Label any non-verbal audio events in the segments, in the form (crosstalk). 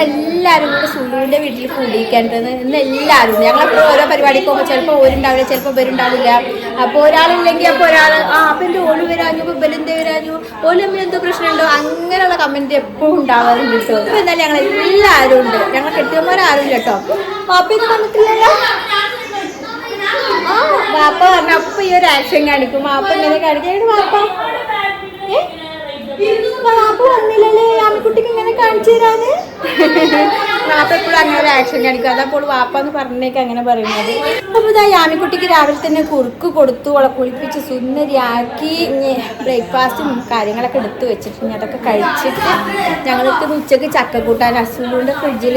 എല്ലാരും കൂടെ സുലുവിന്റെ വീട്ടിൽ കൂടിയിരിക്കേണ്ടത് ഇന്ന് എല്ലാവരും ഓരോ പരിപാടിക്ക് ചിലപ്പോൾ ഓരുണ്ടാവില്ല ചിലപ്പോൾ ഇവരുണ്ടാവില്ല. അപ്പോൾ ഒരാളില്ലെങ്കിൽ അപ്പോൾ ഒരാൾ ആ അപ്പം എന്റെ ഓൽ വരാഞ്ഞു ഇവലെന്തേ വരാഞ്ഞു ഓലമ്മ എന്തോ പ്രശ്നമുണ്ടോ? അങ്ങനെയുള്ള കമന്റ് എപ്പോഴും ഉണ്ടാവാറുണ്ട് കേട്ടോ. ഇപ്പം ഞങ്ങൾ എല്ലാവരും ഉണ്ട്. ഞങ്ങൾ കെട്ടിയന്മാരും ഇല്ല കേട്ടോ. അപ്പൊ ഇത് വന്നിട്ടില്ലല്ലോ? ആ വാപ്പ പറഞ്ഞ അപ്പൊ ഈ ഒരു ആക്ഷൻ കാണിക്കും. വാപ്പ ഇങ്ങനെ കാണിക്കും. വാപ്പ? ഏ? വാപ്പ വന്നില്ലല്ലേ? ആമിക്കുട്ടിക്ക് ഇങ്ങനെ കാണിച്ചു തരാന്? (laughs) വാപ്പ അങ്ങനെ ഒരു ആക്ഷൻ കാണിക്കും. അതപ്പോൾ വാപ്പ എന്ന് പറഞ്ഞേക്ക് അങ്ങനെ പറയുന്നത്. അപ്പൊ ഇതാ യാമിക്കുട്ടിക്ക് രാവിലെ തന്നെ കുറുക്ക് കൊടുത്തു അവളെ കുളിപ്പിച്ച് സുന്ദരിയാക്കി. ബ്രേക്ക്ഫാസ്റ്റും കാര്യങ്ങളൊക്കെ എടുത്ത് വെച്ചിട്ട് അതൊക്കെ കഴിച്ചിട്ട് ഞങ്ങൾക്ക് ഉച്ചയ്ക്ക് ചക്ക കൂട്ടാൻ അസുഖന്റെ ഫ്രിഡ്ജിൽ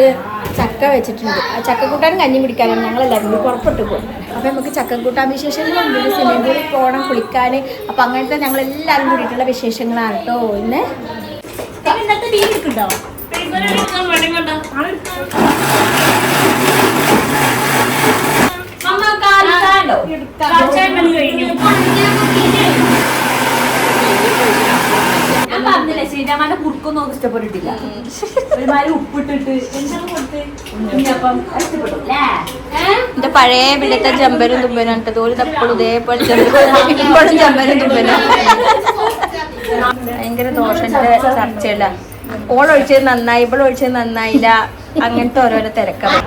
ചക്ക വെച്ചിട്ടുണ്ട്. ആ ചക്ക കൂട്ടാൻ കഞ്ഞി പിടിക്കാനാണ് ഞങ്ങളെല്ലാവരും കൂടി പുറപ്പെട്ടു പോകും അപ്പോൾ നമുക്ക് ചക്ക കൂട്ടാൻ വിശേഷങ്ങളുണ്ട് സ്വിമ്മിംഗ് പൂളിൽ പോകണം കുളിക്കാൻ. അപ്പോൾ അങ്ങനത്തെ ഞങ്ങളെല്ലാവരും കൂടിയിട്ടുള്ള വിശേഷങ്ങളാണ് കേട്ടോ ഇന്ന്. ഇന്നത്തെ ടീം എടുക്കുന്നുണ്ടോ ഞാൻ ഇഷ്ടപ്പെട്ടിട്ടില്ല എന്റെ പഴയ പിള്ളത്തെ ജമ്പനും തുമ്പനും ഉണ്ട് തോൽ തപ്പോഴും ഇതേപോലെ ഇപ്പോഴും ജമ്പനും തുമ്പനും ഭയങ്കര ദോഷന്റെ ചർച്ചയില്ല? ഓൾ നന്നായി ഇപ്പോൾ ഒഴിച്ചത് നന്നായില്ല. അങ്ങനത്തെ ഓരോരോ തിരക്കാണ്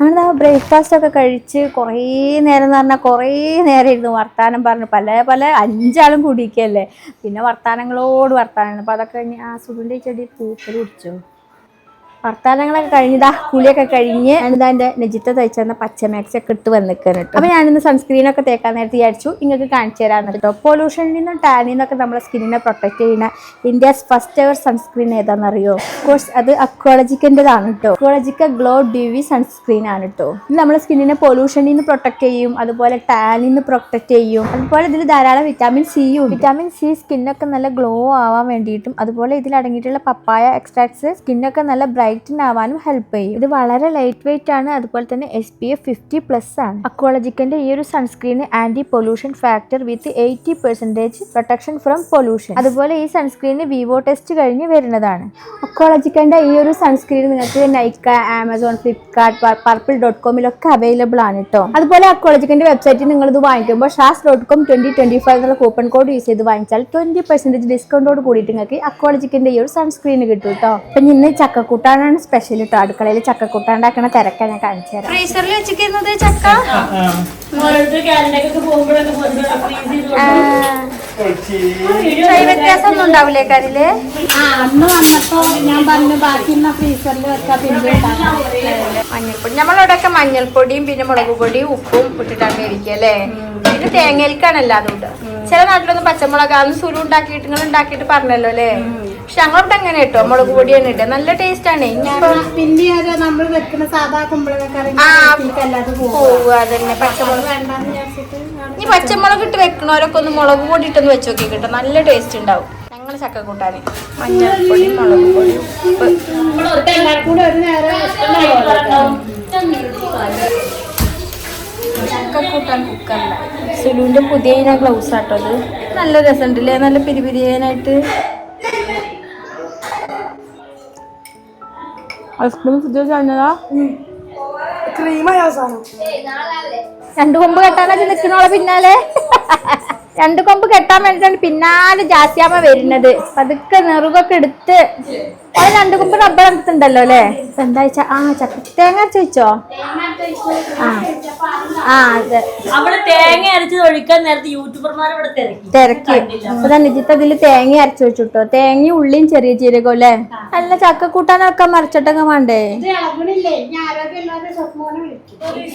ഞങ്ങൾ ബ്രേക്ക്ഫാസ്റ്റ് ഒക്കെ കഴിച്ച് കുറേ നേരം എന്ന് പറഞ്ഞാൽ കുറേ നേരം ഇരുന്നു വർത്താനം പറഞ്ഞു പല പല അഞ്ചാളും കുടിക്കല്ലേ. പിന്നെ വർത്താനങ്ങളോട് വർത്താനം അപ്പോൾ അതൊക്കെ ആ സുഖിന്റെ ചെടി പൂക്കൽ കുടിച്ചു? വർത്താനങ്ങളൊക്കെ കഴിഞ്ഞതാ കുളിയൊക്കെ കഴിഞ്ഞ് ഞാനിതാ എന്റെ നെജിത്ത പച്ച മാക്സ് ഒക്കെ ഇട്ട് വന്നിക്കാണ് കേട്ടോ. അപ്പോൾ ഞാനിന്ന് സൺസ്ക്രീനൊക്കെ തേക്കാൻ നേരത്തെ വിചാരിച്ചു നിങ്ങൾക്ക് കാണിച്ചു തരാമെന്ന് കേട്ടോ. പൊല്യൂഷനിൽ നിന്നും ടാനിൽ നിന്നൊക്കെ നമ്മുടെ സ്കിന്നിനെ പ്രൊട്ടക്ട് ചെയ്യുന്ന ഇന്ത്യസ് ഫസ്റ്റ് എവർ സൺസ്ക്രീൻ ഏതാണെന്നറിയോ കോഴ്സ് അത് അക്വോളജിക്കന്റെതാണ് കേട്ടോ. അക്വോളജിക്ക ഗ്ലോ ഡ്യൂവി സൺസ്ക്രീൻ ആണ് കേട്ടോ. ഇത് നമ്മുടെ സ്കിന്നിനെ പൊല്യൂഷനിൽ നിന്ന് പ്രൊട്ടക്ട് ചെയ്യും അതുപോലെ ടാനിൽ നിന്ന് പ്രൊട്ടക്ട് ചെയ്യും അതുപോലെ ഇതിൽ ധാരാളം വിറ്റാമിൻ സിയും വിറ്റാമിൻ സി സ്കിന്നൊക്കെ നല്ല ഗ്ലോ ആവാൻ വേണ്ടിയിട്ടും അതുപോലെ ഇതിൽ അടങ്ങിയിട്ടുള്ള പപ്പായ എക്സ്ട്രാക്ട്സ് സ്കിന്നൊക്കെ നല്ല ബ്രൈറ്റൻ ആവാനും ഹെൽപ്പ് ചെയ്യും. ഇത് വളരെ ലൈറ്റ് വെയിറ്റ് ആണ്. അതുപോലെ തന്നെ S P F fifty plus ആണ്. അക്കോളജിക്കന്റെ ഈ ഒരു sunscreen anti pollution factor with eighty percentage protection from pollution അതുപോലെ ഈ സൺസ്ക്രീന് വിവോ ടെസ്റ്റ് കഴിഞ്ഞ് വരുന്നതാണ്. അക്കോളജിക്കന്റെ ഈ ഒരു സൺസ്ക്രീൻ നിങ്ങൾക്ക് Nykaa Amazon Flipkart purple dot കോമിലൊക്കെ അവൈലബിൾ ആണ് കേട്ടോ അതുപോലെ അക്കോളജിക്കന്റെ വെബ്സൈറ്റിൽ നിങ്ങൾ ഇത് വാങ്ങിക്കുമ്പോൾ Shaz dot com twenty twenty five എന്നുള്ള കൂപ്പൺ കോഡ് യൂസ് ചെയ്ത് വാങ്ങിച്ചാൽ ട്വന്റി പെർസെന്റേജ് ഡിസ്കൗണ്ടോട് കൂടിയിട്ട് നിങ്ങൾക്ക് അക്കോളജിക്കന്റെ ഈ ഒരു സൺസ്ക്രീൻ കിട്ടും കേട്ടോ അപ്പൊ ഇന്ന് ചക്കക്കൂട്ടാനാണ് സ്പെഷ്യൽ കേട്ടോ അടുക്കളയിൽ ചക്കക്കൂട്ടാൻ ഉണ്ടാക്കണ തിരക്ക ഞാൻ കാണിച്ചു തരാം. ഫ്രീസറിൽ വെച്ചിരിക്കുന്നത് ചക്ക? വ്യത്യാസം ഒന്നും ഉണ്ടാവില്ലേ കരിൽ? ആ അന്ന് വന്നപ്പോ ഞാൻ പറഞ്ഞു ബാക്കിയുള്ള ഫ്രീസറിൽ വെക്കാം മഞ്ഞൾപ്പൊടി. നമ്മളവിടെയൊക്കെ മഞ്ഞൾപ്പൊടിയും പിന്നെ മുളക് പൊടിയും ഉപ്പും ഇട്ടിട്ടാണ് മേടിക്കുക അല്ലേ? പിന്നെ തേങ്ങയിൽക്കാണല്ലോ അതുകൊണ്ട് ചില നാട്ടിലൊന്നും പച്ചമുളക് അന്ന് സുരു ഉണ്ടാക്കിയിട്ട് നിങ്ങൾ ഉണ്ടാക്കിയിട്ട് പറഞ്ഞല്ലോ അല്ലേ? പക്ഷെ അങ്ങോട്ട് അങ്ങനെ കേട്ടോ മുളക് തന്നെ ഇടുക നല്ല ടേസ്റ്റ് ആണ്. പിന്നെ നമ്മൾ വെക്കുന്ന സാധാ അതന്നെ. പച്ചമുളക് ഇനി പച്ചമുളക് ഇട്ട് വെക്കണവരൊക്കെ ഒന്ന് മുളക് പൊടി ഇട്ടൊന്ന് വെച്ച് നോക്കി കിട്ടും. നല്ല ടേസ്റ്റ് ഉണ്ടാവും. ഞങ്ങൾ ചക്ക കൂട്ടാന്. മഞ്ഞൾപ്പൊടി മുളക് പൊടി ചക്ക കൂട്ടാൻ സുലുവിന്റെ പുതിയ ഗ്ലൗസ് ആട്ടോ അത്. നല്ല രസമുണ്ടല്ലേ? നല്ല പിരിപിരിയാനായിട്ട് ഐസ്ക്രീം ഫുഡ് കഴിഞ്ഞതാ ക്രീമായ രണ്ടു കൊമ്പ് കെട്ടാനാ നിൽക്കുന്നോളെ പിന്നാലെ. രണ്ട് കൊമ്പ് കെട്ടാൻ വേണ്ടിട്ടാണ് പിന്നാലെ ജാസ്യാമ്മ വരുന്നത്. പതുക്കെ നെറുകൊക്കെ എടുത്ത്. അത് രണ്ട് കുപ്പ് റബ്ബർ എടുത്തിണ്ടല്ലോ അല്ലേ? എന്താ വെച്ചാ ആ ചക്ക തേങ്ങ അരച്ച് വെച്ചോ? ആ. ആ അതെ. അവൾ തേങ്ങ അരച്ചത് ഒഴിക്കാൻ നേരത്തെ യൂട്യൂബർമാർ ഇവിടെ തിരക്കി. അപ്പൊ തന്നെ ജിത്ത് അതിൽ തേങ്ങ അരച്ചു വെച്ചിട്ടോ. തേങ്ങയും ഉള്ളിയും ചെറിയ ജീരകം അല്ലേ? അല്ല ചക്ക കൂട്ടാനൊക്കെ മരച്ചട്ടൊക്കെ വേണ്ടേ?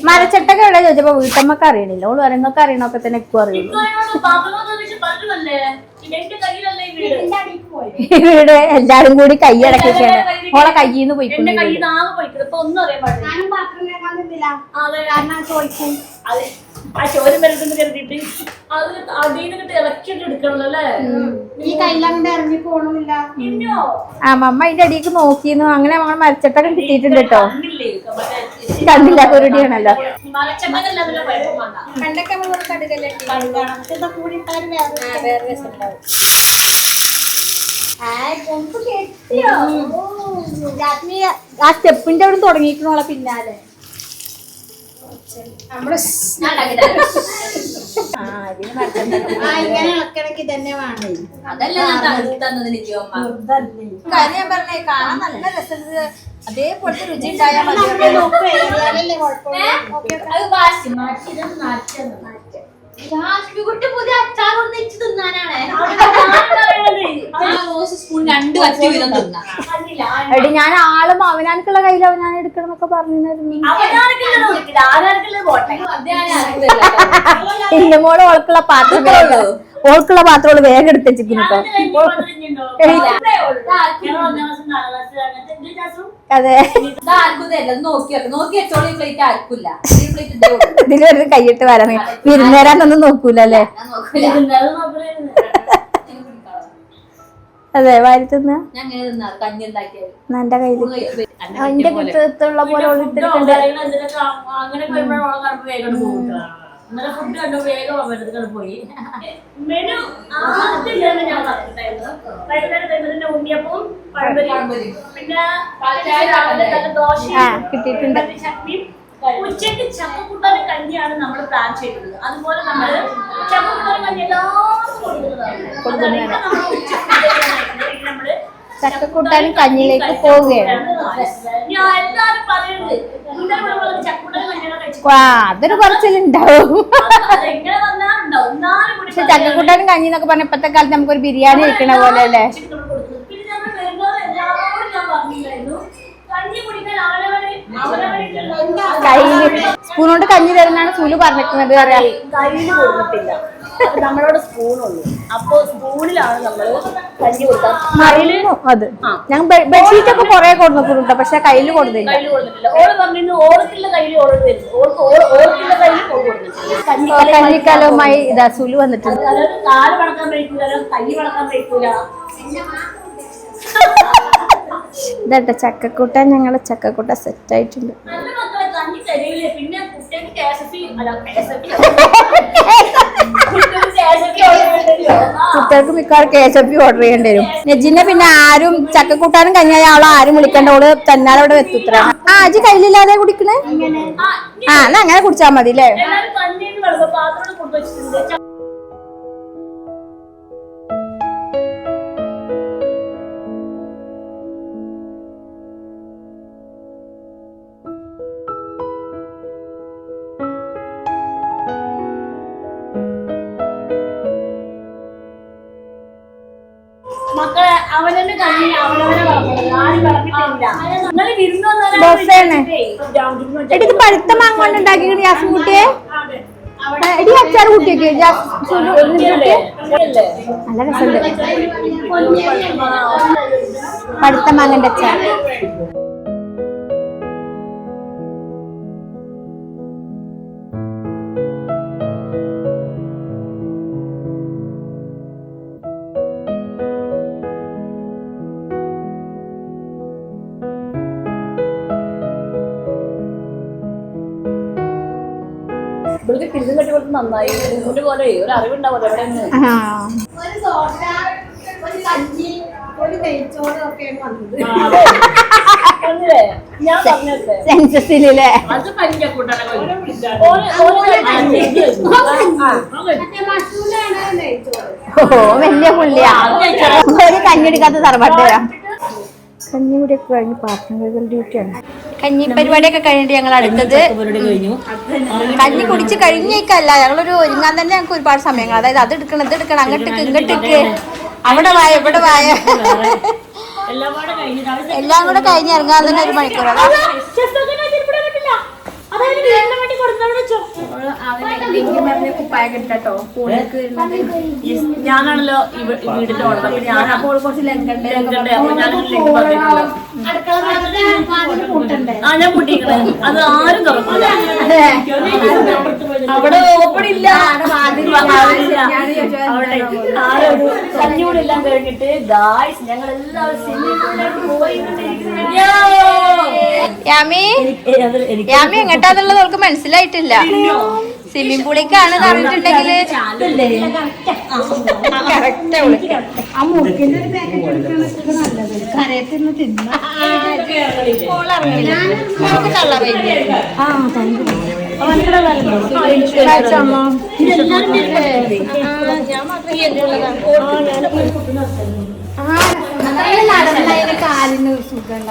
മരച്ചട്ടൊക്കെ എവിടെ ചോദിച്ചപ്പോ വീട്ടമ്മക്ക് അറിയണില്ല. ഓൾ വരങ്ങൾക്ക് അറിയണൊക്കെ തന്നെ അറിയുള്ളൂ. വീട്? എല്ലാരും കൂടി കൈയടക്കിക്കാണ് ഓളെ കയ്യിൽ നിന്ന് ഇപ്പൊ ഒന്നും അറിയാൻ പാടില്ല. ആ ചോരം വരുന്നത് കരുതിയിട്ട് അത് അടിയിൽ ഇളക്കിട്ട് എടുക്കണല്ലോ അല്ലേ? ഈ കയ്യിലങ്ങോട്ട് ഇറങ്ങി പോണില്ല. ആ മമ്മ അതിന്റെ അടിയിലേക്ക് നോക്കിയിരുന്നു. അങ്ങനെ മകൾ മരച്ചട്ടൊക്കെ കിട്ടിയിട്ടുണ്ട് കേട്ടോ. കണ്ടില്ല? കുരുടിയാണല്ലോ. പണ്ടൊക്കെ നമ്മൾ കടുകല്ലേ കൂടി വേറെ രാത്രി ആ സ്റ്റെപ്പിന്റെ അവിടെ തുടങ്ങിയിട്ടുള്ള പിന്നാലെ. തന്നെ വേണേ. അതല്ല കാര്യം ഞാൻ പറഞ്ഞേ കാണാൻ നല്ല രസമുണ്ട് അതേപോലത്തെ രുചി ഉണ്ടായാൽ മതി പുതിയ അച്ചാർ ഒന്നിച്ച് തിന്നാനാണ്. രണ്ട് വറ്റി വീതം തിന്നാ. കണ്ടില്ല എടി ഞാൻ ആളും അവനാനക്കുള്ള കയ്യിൽ അവനാൻ എടുക്കണം എന്നൊക്കെ പറഞ്ഞിരുന്നു അവനാർക്കുള്ളത് കൊടുക്കില്ല. ആരാർക്കുള്ളത് പോട്ടെ. എന്റെ മോൾ ഓൾക്കുള്ള പാത്രമേ വേഗം ഓൾക്കുള്ള പാത്രങ്ങൾ വേഗം എടുത്ത് വെച്ചിരിക്കുന്നു അതെ. ആർക്കും തരില്ല. നോക്കി വെക്കാം. നോക്കി വെച്ചോളൂ ഈ പ്ലേറ്റ് ആർക്കില്ല ഈ പ്ലേറ്റ് ഇതേ ഉള്ളൂ. ഇതിലൊരു കൈയിട്ട് വരാമേ വിരുന്നേരാന്നൊന്നും നോക്കൂല. അല്ലേ അതെ വാരി തിന്ന. എന്റെ കയ്യിൽ എന്റെ കിട്ടുള്ള പോലെ ഇന്നലെ ഫുഡ് കണ്ടു? വേഗം അവരുടെ പോയി. മെനു ആദ്യം തന്നെ ഞാൻ പറഞ്ഞിട്ടായിരുന്നു വൈകുന്നേരം ഉണ്ണിയപ്പവും പഴംപൊരിയും. പിന്നെ ദോശയും കിട്ടിയിട്ടുണ്ട്. ചട്നിയും. ഉച്ചയ്ക്ക് ചക്കക്കൂട്ടാനും കഞ്ഞിയാണ് നമ്മൾ പ്ലാൻ ചെയ്തത് അതുപോലെ നമ്മൾ ചക്കക്കൂട്ടാനും കഞ്ഞി എല്ലാവർക്കും കൊടുക്കുന്നതാണ്. നമ്മൾ ഉച്ചയ്ക്ക് നമ്മൾ ചക്കക്കൂട്ടാനും കഞ്ഞിയിലേക്ക് പോവുകയാണ്. അതൊരു കുറച്ചിലുണ്ടാവും. പക്ഷെ ചക്കക്കൂട്ടാനും കഞ്ഞി എന്നൊക്കെ പറഞ്ഞ ഇപ്പത്തെ കാലത്ത് നമുക്കൊരു ബിരിയാണി കഴിക്കണ പോലെ അല്ലേ? കയ്യിൽ. സ്പൂൺ കൊണ്ട് കഞ്ഞി തരുന്നാണ് സുലു പറഞ്ഞിരിക്കുന്നത് അറിയാം അത് നമ്മളോട് സ്പൂണുള്ളൂ. അപ്പോ സ്പൂണിലാണ് നമ്മൾ കഞ്ഞി കൊടുക്കാൻ മറിയുന്നു അത്. ഞാൻ ബെഡ്ഷീറ്റ് ഒക്കെ കൊറേ പക്ഷെ കയ്യിൽ കൊടുത്തില്ല കയ്യിൽ കൊടുത്തിട്ടില്ല ഓൾ പറഞ്ഞു ഓർക്കുള്ള കയ്യിൽ ഓർഡർ തരും ഓർക്ക് ഓർക്കുള്ള കയ്യിൽ ഓൾ കൊടുത്തിട്ടില്ല കഞ്ഞി കഞ്ഞിക്കാലവുമായി ഇതാ സുലു വന്നിട്ടുണ്ട്. അതായത് കാൽ വളക്കാൻ പറ്റൂല കൈ വളക്കാൻ ഇതാട്ടെ ചക്കക്കൂട്ടാൻ ഞങ്ങളെ ചക്കക്കൂട്ട സെറ്റ് ആയിട്ടുണ്ട്. കഞ്ഞി പിന്നെ കുട്ടികൾക്ക് (laughs) കുട്ടികൾക്ക് മിക്കവാറും കേശപ്പി ഓർഡർ ചെയ്യേണ്ടി വരും. നെജിനെ പിന്നെ ആരും ചക്കക്കൂട്ടാനും കഞ്ഞായ അവളെ ആരും വിളിക്കേണ്ട. അവൾ തന്നാലും അവിടെ എത്തുത്ര ആ അജി കയ്യിലില്ലാതെ കുടിക്കണേ? ആ എന്നാ അങ്ങനെ കുടിച്ചാ മതി അല്ലേ പറഞ്ഞിട്ടില്ല നിങ്ങൾ വിരുന്ന് ബൊഫേണ്. വന്നാലും എടി ഇത് പഴുത്ത മാങ്ങ കൊണ്ട് ഉണ്ടാക്കിക്കണ ജാസ്മിൻ കുട്ടിയെ. എടി അച്ചാർ കുട്ടിയൊക്കെ നല്ല രസമുണ്ട്. പഴുത്ത മാങ്ങന്റെ അച്ചാർ നന്നായി. ഇതിന്റെ പോലെ ഒരു അറിവുണ്ടാവുമല്ലോ എവിടെ ഒരു സോഡ ഒരു കഞ്ഞി ഒരു നെയ്ച്ചോറ് ഒക്കെയാണ് വന്നത്. ഞാൻ പറഞ്ഞല്ലേ അത് ഓ വലിയ പുള്ളിയാ. ഒരു കഞ്ഞെടുക്കാത്ത തറവാട്ടുകാരാ കഞ്ഞി ഒക്കെ കഴിഞ്ഞ് പാത്രം കഴുകൽ ഡ്യൂട്ടിയാണ് കഞ്ഞി പരിപാടിയൊക്കെ കഴിഞ്ഞിട്ട് ഞങ്ങൾ അടുത്തത് കഞ്ഞി കുടിച്ച് കഴിഞ്ഞേക്കല്ല. ഞങ്ങളൊരു ഒരുങ്ങാൻ തന്നെ ഞങ്ങൾക്ക് ഒരുപാട് സമയങ്ങൾ. അതായത് അത് എടുക്കണം ഇത് എടുക്കണം അങ്ങോട്ടേക്ക് ഇങ്ങോട്ടേക്ക് അവിടെ വായ ഇവിടെ വായ. എല്ലാം കൂടെ കഴിഞ്ഞിട്ട് എല്ലാം കൂടെ കഴിഞ്ഞ് ഇറങ്ങാൻ തന്നെ ഒരു മണിക്കൂർ ഞാനാണല്ലോ വീടിന്റെ ഓർഡർ അപ്പൊ ഞാൻ അപ്പോൾ കുറച്ച് ലെങ്കണ്ടേ. ആ ഞാൻ പൊട്ടിക്കണേ അത് ആരും തുറക്കില്ല അവിടെ ഓപ്പൺ ഇല്ല. കഞ്ഞൂടെല്ലാം കഴിഞ്ഞിട്ട് ഗായ്സ് ഞങ്ങൾ എല്ലാവരും പോയി യാമി? എങ്ങട്ടാന്നുള്ളത് അവൾക്ക് മനസ്സിലായിട്ടില്ല. സ്വിമ്മിംഗ് പൂളിലേക്കാണ് പറഞ്ഞിട്ടുണ്ടെങ്കിൽ കറക്റ്റ് നടന്നതിന് കാലിന് സുഖം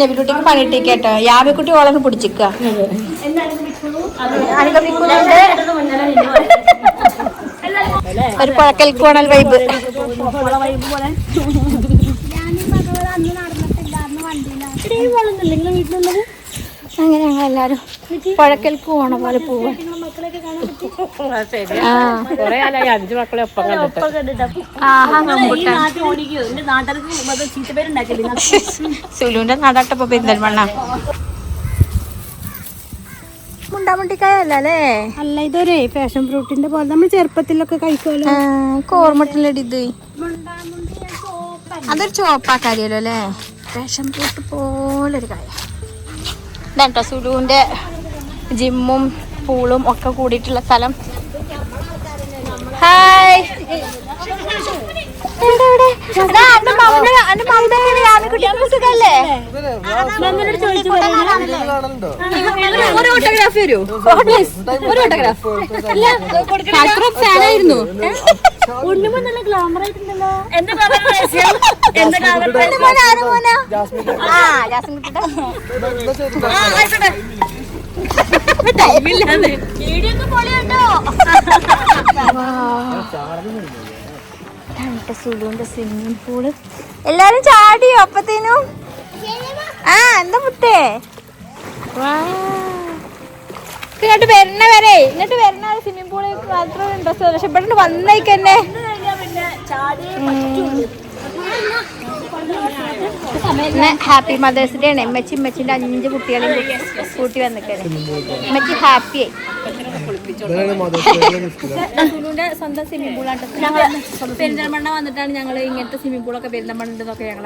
നബിക്കുട്ടിക്ക് കേട്ടോ യാമിക്കുട്ടി ഓളങ്ങ് പിടിച്ചിക്ക. ഒരു പുഴക്കൽ കോണൽ വൈബ് അങ്ങനെ ഞങ്ങൾ എല്ലാരും പുഴക്കൽ കോണ പോലെ പോവാ. ചീത്തപ്പേരുണ്ടാക്കില്ലേ? (laughs) സുലുവിന്റെ നാടാട്ടപ്പോ പെരിന്തൽമണ്ണ. മുണ്ടാമുണ്ടിക്കായല്ലേ അല്ല ഇതൊരു ഫാഷൻ ഫ്രൂട്ടിന്റെ പോലെ. നമ്മൾ ചെറുപ്പത്തിലൊക്കെ കഴിക്കുമല്ലോ കോർമട്ടിലടി ഇത്. അതൊരു ചോപ്പാക്കാരിയല്ലോ അല്ലേ? ഫാഷൻ ഫ്രൂട്ട് പോലൊരു കായ. ഇതാട്ടോ സുലുവിന്റെ ജിമ്മും പൂളും ഒക്കെ കൂടിയിട്ടുള്ള സ്ഥലം. ഹായ്? ഒരു ഓട്ടോഗ്രാഫ് വരൂ ഒരു ഓട്ടോഗ്രാഫ് ഫാനായിരുന്നു ഉണ്ണിമ നല്ല ഗ്ലാമർ ആയിട്ടുണ്ടല്ലോ. എന്താ ഗ്ലാമർ ടൈമില്ലാന്ന്. സുലുവിന്റെ സ്വിമ്മിംഗ് പൂൾ എല്ലാരും ചാടിയോ അപ്പത്തേനും? ആ എന്താ മുത്തേ. ഇങ്ങോട്ട് വരണ വരെ. ഇങ്ങോട്ട് വരണ സ്വിമ്മിംഗ് പൂളിൽ മാത്രം ഇൻട്രസ്റ്റ് പക്ഷെ ഇവിടെ വന്നേക്കന്നെ പിന്നെ ഹാപ്പി മദേഴ്സ് ഡേ ആണ്. എമ്മച്ചി എമ്മച്ചിന്റെ അഞ്ച് കുട്ടികളെയും കൂട്ടി വന്നിക്കണേ ഇമ്മച്ചി ഹാപ്പി ആയി സുലുവിന്റെ സ്വന്തം സ്വിമ്മിംഗ് പൂളാണ് പെരിന്തൽമണ്ണ വന്നിട്ടാണ് ഞങ്ങൾ ഇങ്ങനത്തെ സ്വിമ്മിംഗ് പൂളൊക്കെ പെരിന്തൽമണ്ണ ഉണ്ടെന്നൊക്കെ ഞങ്ങൾ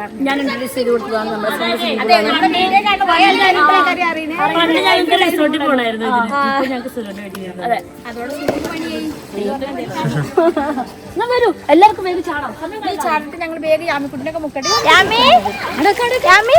വരൂ എല്ലാവർക്കും വേഗം ചാടാം. ഈ ചാടിട്ട് ഞങ്ങൾ വേഗം യാമിക്കുട്ടിനൊക്കെ മുക്കട്ടെ. യാമി? യാമി?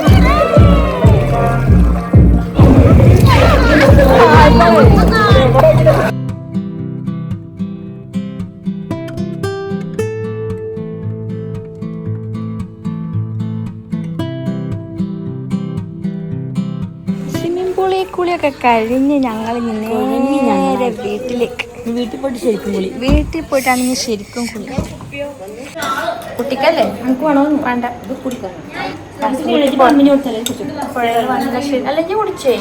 കഴിഞ്ഞ് ഞങ്ങൾ നേരെ വീട്ടിലേക്ക്. വീട്ടിൽ പോയിട്ട് ശരിക്കും കുളി. വീട്ടിൽ പോയിട്ടാണ് ഇനി ശരിക്കും കുളി. കുട്ടിക്കല്ലേ? നമുക്ക് വേണോ വേണ്ട. ഇത് കുടിക്കാം. പുഴയിൽ വന്ന ക്ഷീണം. അല്ലെങ്കിൽ കുടിച്ചേ?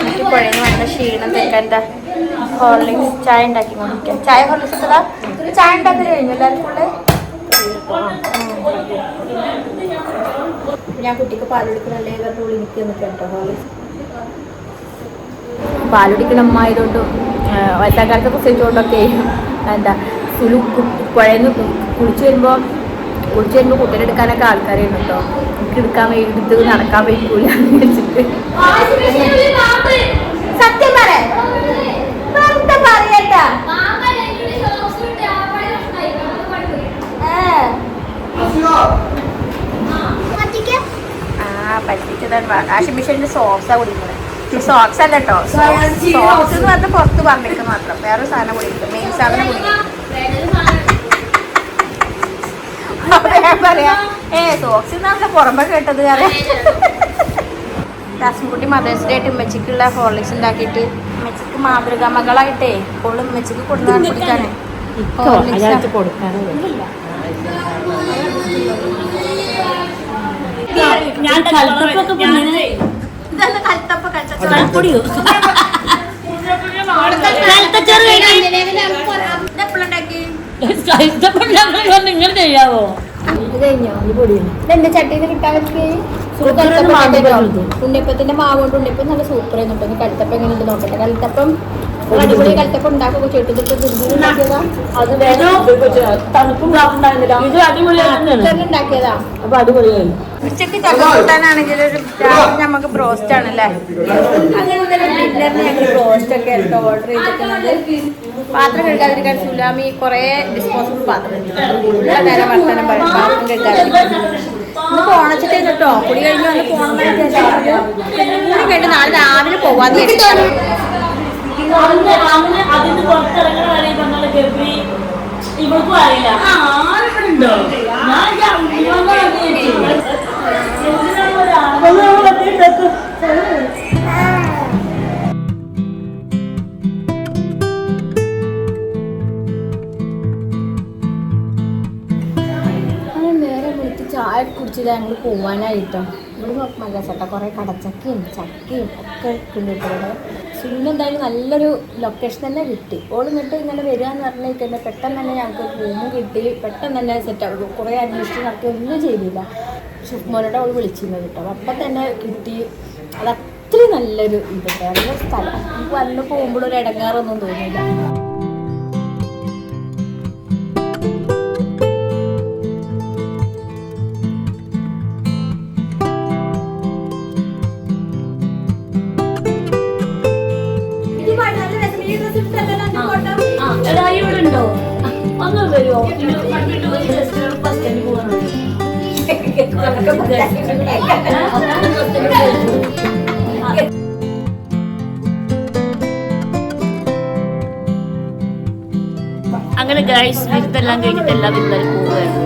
എനിക്ക് പുഴയിൽ വന്ന ക്ഷീണം തെക്കാൻ എന്താ? ഹോർലിക്സ് ചായ ഉണ്ടാക്കി കുടിക്കാം ചായ ഹോർലിക്സ് ഇട്ടതാ? ചായ ഉണ്ടാക്കൽ കഴിഞ്ഞു എല്ലാവർക്കും ഞാൻ കുട്ടിക്ക് പാലെടുക്കുന്നുണ്ടെങ്കിൽ കുടിക്കണല്ലേ ഇവരുടെ ഉള്ളിൽ നിൽക്കാം കേട്ടോ ഹോർലിക്സ്. പാലുടിക്കണ വയസ്സാക്കാലത്തെ പ്രസവിച്ചുകൊണ്ടൊക്കെ എന്താ സുലു പുഴയെന്ന് കുളിച്ചു വരുമ്പോൾ കുളിച്ചു വരുമ്പോൾ കുട്ടീനെ ആൾക്കാരുണ്ട് കേട്ടോ എനിക്ക് എടുക്കാൻ എടുത്ത് നടക്കാൻ പറ്റൂല ആ പറ്റിച്ചതാണ് വാഷിംഗ് മെഷീനിൽ സോഫ്സാ കുടിക്കുന്നത്. സോക്സ് അല്ല കേട്ടോ സോക്സ് എന്ന് പറഞ്ഞാൽ പുറത്ത് പറഞ്ഞിട്ട് മാത്രം. വേറെ സാധനം കുടിക്കും മെയിൻ സാധനം കുടിക്കും പറയാ ഏ സോക്സ് എന്നാണല്ലോ പുറമെ കേട്ടത് അറിയാം ദാസൻകുട്ടി മദേഴ്സ് ഡേ ആയിട്ട് ഉമ്മച്ചിക്കുള്ള ഹോർലിക്സ് ഉണ്ടാക്കിയിട്ട് ഉമ്മച്ചിക്ക് മാതൃകാ മകളായിട്ടേ ഇപ്പോൾ ഉമ്മച്ചിക്ക് കൊടുക്കാൻ കുടിക്കാണ് ഹോർലിക്സ് ഞാൻ ഇതെന്താ കലത്തപ്പ കലത്തപ്പൊടി നിങ്ങൾ ചെയ്യാവോ? കിട്ടാൻ കുക്കറിൽ മാവ് ഇട്ടു. ഉണ്ണിയപ്പത്തിന്റെ മാവ് കൊണ്ട് ഉണ്ണിയപ്പം നല്ല സൂപ്പർ ആയിരുന്നു കലത്തപ്പം എങ്ങനെ ഉണ്ട് നോക്കട്ടെ. കലത്തപ്പം ഒരു അടിപൊളി കലത്തപ്പം ഉണ്ടാക്കുക ചേട്ടത്തിട്ട് ഉണ്ടാക്കിയതാ? അത് തണുപ്പും ഉണ്ടായിരുന്നില്ല. ഇത് അടിപൊളിയാണ് ഉണ്ടാക്കിയതാ? അപ്പൊ അടിപൊളിയായി ഉച്ചയ്ക്ക് ചക്ക കൂട്ടാനാണെങ്കിൽ ഒരു നമുക്ക് ബ്രോസ്റ്റ് ആണല്ലേ? അങ്ങനെ ഡിന്നറിന് ഞങ്ങൾ ബ്രോസ്റ്റ് ഒക്കെ ഓർഡർ ചെയ്തിരിക്കുന്നത് പാത്രം കഴുകാതിരിക്കാൻ സുലാമി കുറേ ഡിസ്പോസിബിൾ പാത്രം നേരം വർത്തമാനം പറയും. പാത്രം കഴുകാതിരിക്കാൻ ഇന്ന് പോണച്ചിട്ട് കേട്ടോ കുടി കഴിഞ്ഞ് വന്ന് പോകണം കഴിഞ്ഞിട്ട് നാളെ രാവിലെ പോവാന്ന് ഇവൾക്കും അറിയില്ല. ഉണ്ടോ? നേരെ വിളിച്ച് ചായ കുടിച്ചിട്ട് ഞങ്ങൾ പോവാനായിട്ടോ. ഇവിടെ നോക്കുമ്പോൾ ചേട്ടാ കുറേ കടച്ചക്കയും ചക്കയും ഒക്കെ കിട്ടിയിട്ടുണ്ട് സുനിൽ എന്തായാലും നല്ലൊരു ലൊക്കേഷൻ തന്നെ കിട്ടി. ഓൾ ഇങ്ങോട്ട് ഇങ്ങനെ വരിക എന്ന് പറഞ്ഞിരിക്കുന്നത് പെട്ടെന്ന് തന്നെ ഞങ്ങൾക്ക് റൂമ് കിട്ടി. പെട്ടെന്ന് തന്നെ സെറ്റ് ആവുള്ളൂ കുറേ അന്വേഷിച്ച് നടക്കുക ഒന്നും ചെയ്തില്ല. ഷുഫ്മോനോട് അവൾ വിളിച്ചിരുന്നത് കേട്ടോ. അപ്പം തന്നെ കിട്ടി. അത് അത്രയും നല്ലൊരു ഇത്. സ്ഥലം. നമുക്ക് വന്ന് പോകുമ്പോഴൊരു ഇടങ്ങാറൊന്നും തോന്നിയില്ല. അങ്ങനെ ഗൈസ് വിരുന്നെല്ലാം കഴിഞ്ഞിട്ട് എല്ലാവരും പോവുകയാണ്.